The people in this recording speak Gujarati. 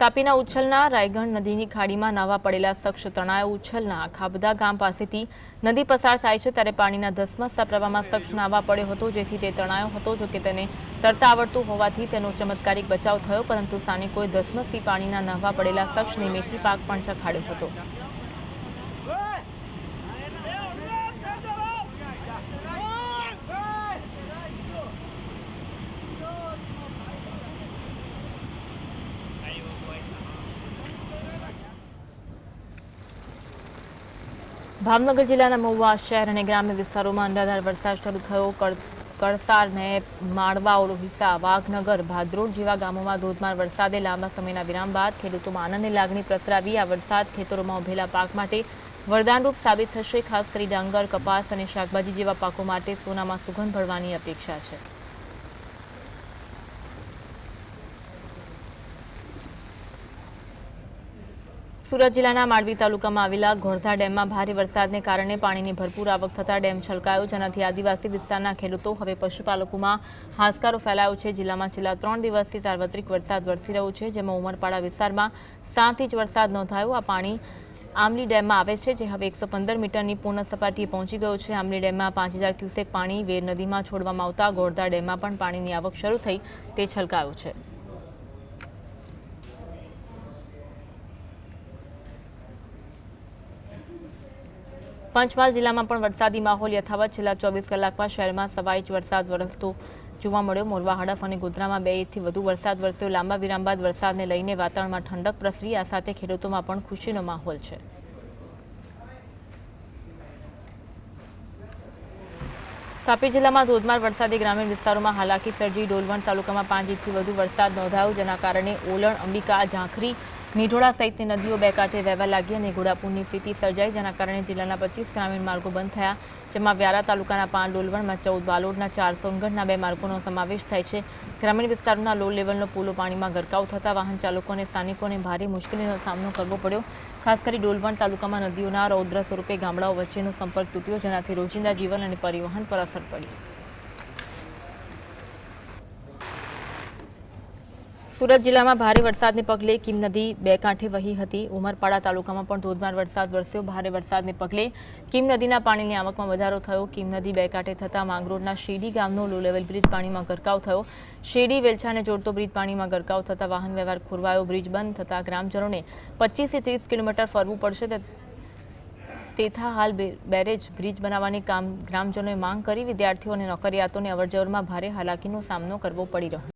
તાપીના ઉછલના રાયગઢ નદીની ખાડીમાં નાવા પડેલા શખ્સ તણાયો ઉછલના ખાબદા ગામ પાસેથી નદી પસાર થાય છે ત્યારે પાણીના ધસમસતા પ્રવાહમાં શખ્સ નાવા પડ્યો હતો, જેથી તે તણાયો હતો જોકે તેને તરતા આવડતું હોવાથી તેનો ચમત્કારિક બચાવ થયો, પરંતુ સ્થાનિકોએ ધસમસથી પાણીના નાહવા પડેલા શખ્સને મેથી પાક પણ ચખાડ્યો હતો. ભાવનગર જિલ્લાના મહુવા શહેર અને ગ્રામ્ય વિસ્તારોમાં અનરાધાર વરસાદ શરૂ થયો. કળ- કળસાર માળવા ઓરવિસા વાઘનગર, ભાદરોડ જેવા ગામોમાં ધોધમાર વરસાદે લાંબા સમયના વિરામ બાદ ખેડૂતોમાં આનંદની લાગણી પ્રસરાવી. આ વરસાદ ખેતરોમાં ઉભેલા પાક માટે વરદાનરૂપ સાબિત થશે, ખાસ કરી ડાંગર, કપાસ અને શાકભાજી જેવા પાકો માટે સોનામાં સુગંધ ભળવાની અપેક્ષા છે. સુરત જિલ્લાના માંડવી તાલુકામાં આવેલા ઘોડધા ડેમમાં ભારે વરસાદને કારણે પાણીની ભરપૂર આવક થતાં ડેમ છલકાયો. જેનાથી આદિવાસી વિસ્તારના ખેડૂતો, હવે પશુપાલકોમાં હાશકારો ફેલાયો છે. જિલ્લામાં છેલ્લા ત્રણ દિવસથી સાર્વત્રિક વરસાદ વરસી રહ્યો છે, જેમાં ઉમરપાડા વિસ્તારમાં સાત ઇંચ વરસાદ નોંધાયો. આ પાણી આમલી ડેમમાં આવે છે, જે હવે એકસો પંદર મીટરની પૂર્ણ સપાટીએ પહોંચી ગયો છે. આમલી ડેમમાં પાંચ હજાર ક્યુસેક પાણી વેર નદીમાં છોડવામાં આવતા ગોળધા ડેમમાં પણ પાણીની આવક શરૂ થઈ તે છલકાયો છે. પંચમહાલ જિલ્લામાં પણ વરસાદી માહોલ યથાવત. છેલ્લા ચોવીસ કલાકમાં શહેરમાં સવા ઇંચ વરસાદ વરસતો જોવા મળ્યો. મોરવા, હડફ અને ગોધરામાં બે ઇંચથી વધુ વરસાદ વરસ્યો. લાંબા વિરામ બાદ વરસાદને લઈને વાતાવરણમાં ઠંડક પ્રસરી. આ સાથે ખેડૂતોમાં પણ ખુશીનો માહોલ છે. તાપી જિલ્લામાં ધોધમાર વરસાદે ગ્રામીણ વિસ્તારોમાં હાલાકી સર્જી. ડોલવણ તાલુકામાં પાંચ ઇંચથી વધુ વરસાદ નોંધાયો, જેના કારણે ઓલણ, અંબિકા, ઝાંખરી મીઠોડા સહિતની નદીઓ બે કાંઠે વહેવા લાગી અને ઘોડાપૂરની સ્થિતિ સર્જાઈ, જેના કારણે જિલ્લાના પચીસ ગ્રામીણ માર્ગો બંધ થયા, જેમાં વ્યારા તાલુકાના પાંચ ડોલવણમાં ચૌદ, વાલોડના ચાર, સોનગઢના બે માર્ગોનો સમાવેશ થાય છે. ગ્રામીણ વિસ્તારોના લો લેવલનો પુલો પાણીમાં ગરકાવ થતા વાહન ચાલકો અને સ્થાનિકોને ભારે મુશ્કેલીનો સામનો કરવો પડ્યો. ખાસ કરી ડોલવણ તાલુકામાં નદીઓના રૌદ્ર સ્વરૂપે ગામડાઓ વચ્ચેનો સંપર્ક તૂટ્યો, જેનાથી રોજિંદા જીવન અને પરિવહન પર અસર પડી. સુરત જિલ્લામાં ભારે વરસાદને પગલે કિમ નદી બે કાંઠે વહી હતી. ઉમરપાડા તાલુકામાં પણ ધોધમાર વરસાદ વરસ્યો. ભારે વરસાદને પગલે કિમ નદીના પાણીની આવકમાં વધારો થયો. કિમ નદી બે કાંઠે થતાં માંગરોળના શેરડી ગામનો લો લેવલ બ્રિજ પાણીમાં ગરકાવ થયો. શેરડી વેલછાને જોડતો બ્રિજ પાણીમાં ગરકાવ થતા વાહન વ્યવહાર ખોરવાયો. બ્રિજ બંધ થતાં ગ્રામજનોને પચીસથી ત્રીસ કિલોમીટર ફરવું પડશે. તેથા હાલ બેરેજ બ્રિજ બનાવવાની કામ ગ્રામજનોએ માંગ કરી. વિદ્યાર્થીઓ અને નોકરિયાતોને અવરજવરમાં ભારે હાલાકીનો સામનો કરવો પડી રહ્યો.